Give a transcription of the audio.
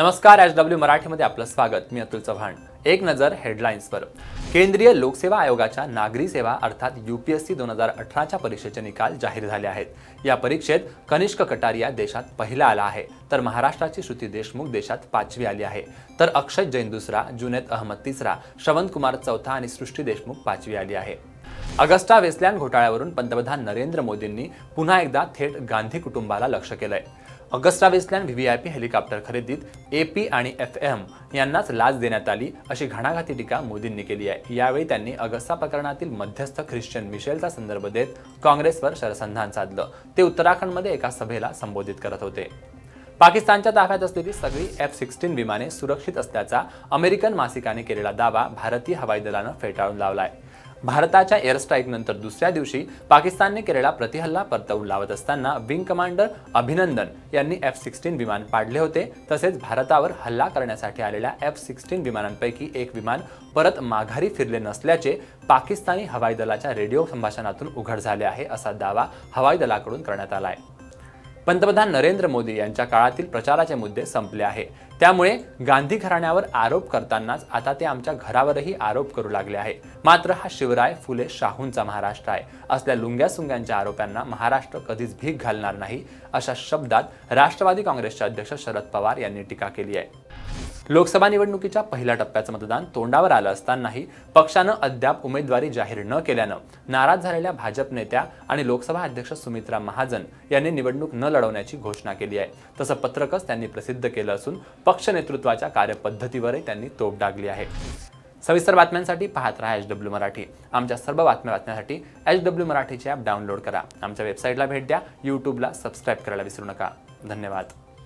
नमस्कार H W मराठीमध्ये आपलं स्वागत. मी अतुल चव्हाण. एक नजर हेडलाईन्सवर केंद्रीय लोकसेवा आयोगाच्या नागरी सेवा अर्थात युपीएससी दोन हजार अठराच्या परीक्षेचे निकाल जाहीर झाले आहेत. या परीक्षेत कनिष्क कटारिया देशात पहिला आला आहे. तर महाराष्ट्राची श्रुती देशमुख देशात पाचवी आली आहे. तर अक्षय जैन दुसरा जुनेद अहमद तिसरा श्रवंत कुमार चौथा आणि सृष्टी देशमुख पाचवी आली आहे. अगस्टा वेस्टलँड घोटाळ्यावरून पंतप्रधान नरेंद्र मोदींनी पुन्हा एकदा थेट गांधी कुटुंबाला लक्ष केलंय. अगस्टा वेस्टलँड व्हीव्हीआयपी हेलिकॉप्टर खरेदीत एपी आणि एफ एम यांनाच लाच देण्यात आली अशी घणाघाती टीका मोदींनी केली आहे. यावेळी त्यांनी अगस्ता प्रकरणातील मध्यस्थ ख्रिश्चन मिशेलचा संदर्भ देत काँग्रेसवर शरसंधान साधलं. ते उत्तराखंडमध्ये एका सभेला संबोधित करत होते. पाकिस्तानच्या ताफ्यात असलेली सगळी एफ सिक्स्टीन विमाने सुरक्षित असल्याचा अमेरिकन मासिकाने केलेला दावा भारतीय हवाई दलानं फेटाळून लावलाय. भारताच्या एअरस्ट्राईकनंतर दुसऱ्या दिवशी पाकिस्तानने केलेला प्रतिहल्ला परतवून लावत असताना विंग कमांडर अभिनंदन यांनी एफ सिक्स्टीन विमान पाडले होते. तसेच भारतावर हल्ला करण्यासाठी आलेल्या एफ सिक्स्टीन विमानांपैकी एक विमान परत माघारी फिरले नसल्याचे पाकिस्तानी हवाई दलाच्या रेडिओ संभाषणातून उघड झाले आहे असा दावा हवाई दलाकडून करण्यात आला आहे पंतप्रधान नरेंद्र मोदी यांच्या काळातील प्रचाराचे मुद्दे संपले आहे. त्यामुळे गांधी घराण्यावर आरोप करतानाच आता ते आमच्या घरावरही आरोप करू लागले आहे. मात्र हा शिवराय फुले शाहूंचा महाराष्ट्र आहे. असल्या लुंग्या सुंग्यांच्या आरोपांना महाराष्ट्र कधीच भीक घालणार नाही अशा शब्दात राष्ट्रवादी काँग्रेसचे अध्यक्ष शरद पवार यांनी टीका केली आहे. लोकसभा निवडणुकीच्या पहिल्या टप्प्याचं मतदान तोंडावर आलं असतानाही पक्षानं अद्याप उमेदवारी जाहीर न केल्यानं नाराज झालेल्या भाजप नेत्या आणि लोकसभा अध्यक्ष सुमित्रा महाजन यांनी निवडणूक न लढवण्याची घोषणा केली आहे. तसं पत्रकच त्यांनी प्रसिद्ध केलं असून पक्ष नेतृत्वाच्या कार्यपद्धतीवरही त्यांनी तोप डागली आहे. सविस्तर बातम्यांसाठी पाहत राहा एच डब्ल्यू मराठी. आमच्या सर्व बातम्या वाचण्यासाठी एच डब्ल्यू मराठीचे ॲप डाउनलोड करा. आमच्या वेबसाईटला भेट द्या. यूट्यूबला सबस्क्राईब करायला विसरू नका. धन्यवाद.